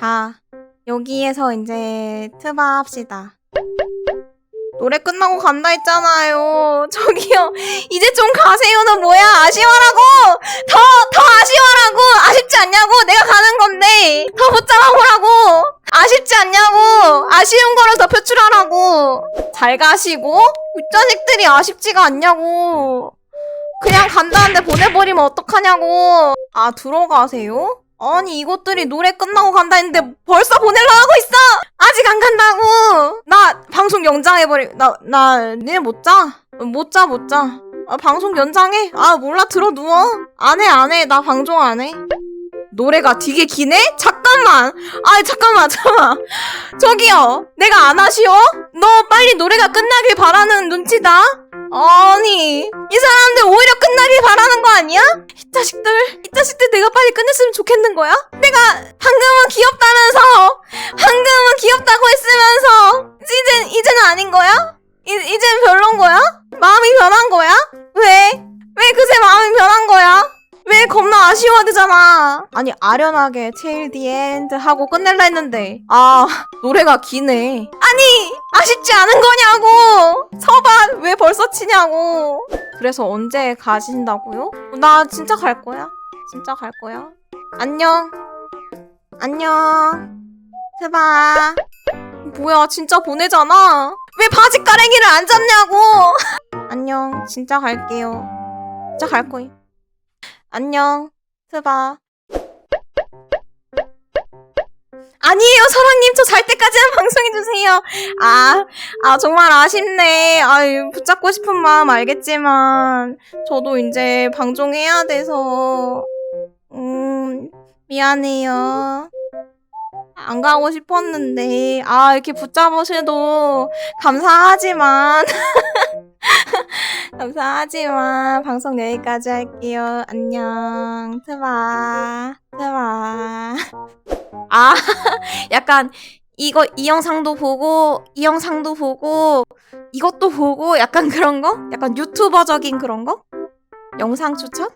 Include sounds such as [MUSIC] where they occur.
자, 여기에서 이제 트바 합시다. 노래 끝나고 간다 했잖아요. [LAUGHS] 저기요. 이제 좀 가세요는 뭐야? 아쉬워라고! 더, 더 아쉬워라고! 아쉽지 않냐고! 내가 가는 건데! 더 붙잡아보라고! 아쉽지 않냐고! 아쉬운 거를 더 표출하라고! 잘 가시고? 이 자식들이 아쉽지가 않냐고! 그냥 간다는데 보내버리면 어떡하냐고! 아, 들어가세요? 아니, 이것들이 노래 끝나고 간다 했는데 벌써 보내려고 하고 있어! 아직 안 간다고! 나 방송 연장해버리, 나, 나, 니네 못 자? 못 자, 못 자. 아, 방송 연장해? 아, 몰라, 들어 누워. 안 해, 안 해. 나 방송 안 해. 노래가 되게 기네? 잠깐만! 아, 잠깐만, 잠깐만. 저기요, 내가 안 아쉬워? 너 빨리 노래가 끝나길 바라는 눈치다? 아니, 이 사람들 오히려 끝나 거야? 내가 방금은 귀엽다면서, 방금은 귀엽다고 했으면서, 이젠, 이제는 아닌 거야? 이, 이젠 별론 거야? 마음이 변한 거야? 왜? 왜 그새 마음이 변한 거야? 왜 겁나 아쉬워하잖아. 아니 아련하게 till the end 하고 끝낼라 했는데 아 노래가 기네. 아니 아쉽지 않은 거냐고. 서반 왜 벌써 치냐고. 그래서 언제 가신다고요? 나 진짜 갈 거야. 진짜 갈 거야. 안녕. 안녕. 세바. 뭐야 진짜 보내잖아. 왜 바지 가랭이를 안 잡냐고. [LAUGHS] 안녕. 진짜 갈게요. 진짜 갈 거임. 안녕, 스바. 아니에요, 사랑님. 저 잘 때까지만 방송해주세요. 아, 아, 정말 아쉽네. 아유, 붙잡고 싶은 마음 알겠지만, 저도 이제 방송해야 돼서, 음, 미안해요. 안 가고 싶었는데, 아, 이렇게 붙잡으셔도 감사하지만, [LAUGHS] 감사하지만 방송 여기까지 할게요. 안녕. 트바. 트바. 아, [LAUGHS] 약간 이거 이 영상도 보고 이 영상도 보고 이것도 보고 약간 그런 거? 약간 유튜버적인 그런 거? 영상 추천?